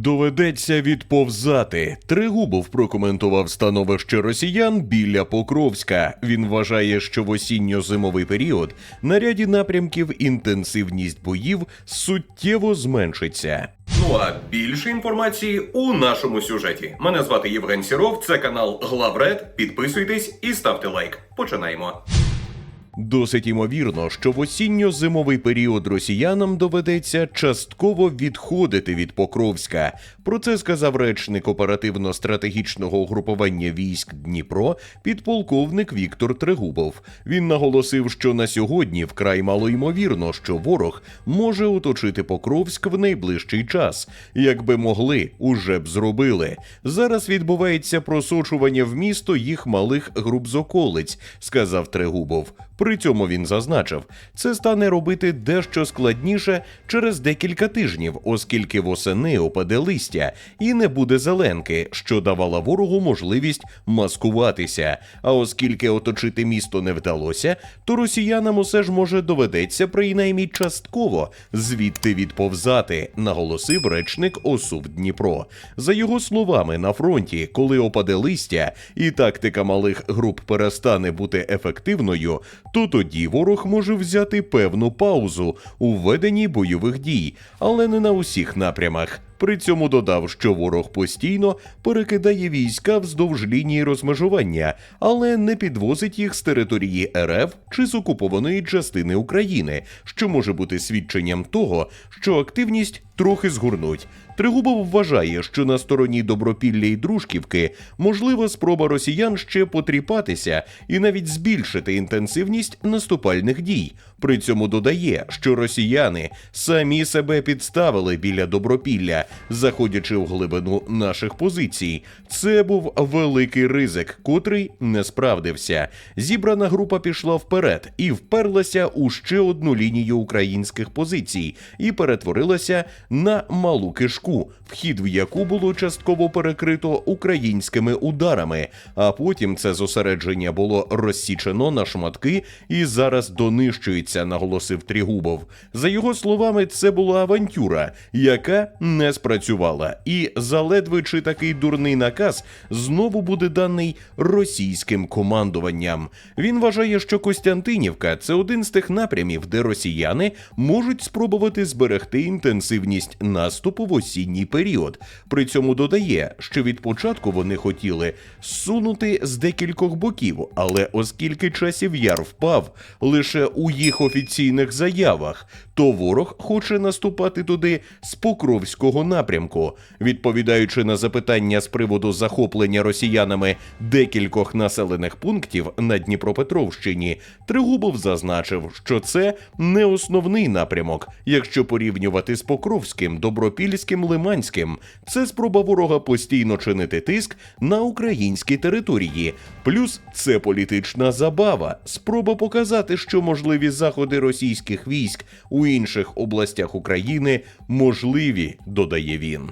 Доведеться відповзати. Тригубов прокоментував становище росіян біля Покровська. Він вважає, що в осінньо-зимовий період на ряді напрямків інтенсивність боїв суттєво зменшиться. Ну а більше інформації у нашому сюжеті. Мене звати Євген Сіров, це канал Главред. Підписуйтесь і ставте лайк. Починаємо. Досить імовірно, що в осінньо-зимовий період росіянам доведеться частково відходити від Покровська. Про це сказав речник оперативно-стратегічного угрупування військ Дніпро, підполковник Віктор Трегубов. Він наголосив, що на сьогодні вкрай мало ймовірно, що ворог може оточити Покровськ в найближчий час. Якби могли, уже б зробили. Зараз відбувається просочування в місто їх малих груп з околиць, сказав Трегубов. При цьому він зазначив, це стане робити дещо складніше через декілька тижнів, оскільки восени опаде листя і не буде зеленки, що давала ворогу можливість маскуватися. А оскільки оточити місто не вдалося, то росіянам усе ж може доведеться принаймні частково звідти відповзати, наголосив речник ОСУВ Дніпро. За його словами, на фронті, коли опаде листя і тактика малих груп перестане бути ефективною, то тоді ворог може взяти певну паузу у веденні бойових дій, але не на усіх напрямах. При цьому додав, що ворог постійно перекидає війська вздовж лінії розмежування, але не підвозить їх з території РФ чи з окупованої частини України, що може бути свідченням того, що активність трохи згорнуть. Тригубов вважає, що на стороні Добропілля і Дружківки можлива спроба росіян ще потріпатися і навіть збільшити інтенсивність наступальних дій. При цьому додає, що росіяни самі себе підставили біля Добропілля, заходячи в глибину наших позицій. Це був великий ризик, котрий не справдився. Зібрана група пішла вперед і вперлася у ще одну лінію українських позицій і перетворилася на малу кишку, вхід в яку було частково перекрито українськими ударами. А потім це зосередження було розсічено на шматки і зараз донищується, наголосив Трігубов. За його словами, це була авантюра, яка не спрацювала, і заледве чи такий дурний наказ знову буде даний російським командуванням. Він вважає, що Костянтинівка це один з тих напрямів, де росіяни можуть спробувати зберегти інтенсивність наступу в осінній період. При цьому додає, що від початку вони хотіли сунути з декількох боків, але оскільки часів яр впав лише у їх офіційних заявах, то ворог хоче наступати туди з Покровського напрямку. Відповідаючи на запитання з приводу захоплення росіянами декількох населених пунктів на Дніпропетровщині, Тригубов зазначив, що це не основний напрямок, якщо порівнювати з Покровським, Добропільським, Лиманським. Це спроба ворога постійно чинити тиск на українські території. Плюс це політична забава, спроба показати, що можливі заходи російських військ у інших областях України можливі, додає він.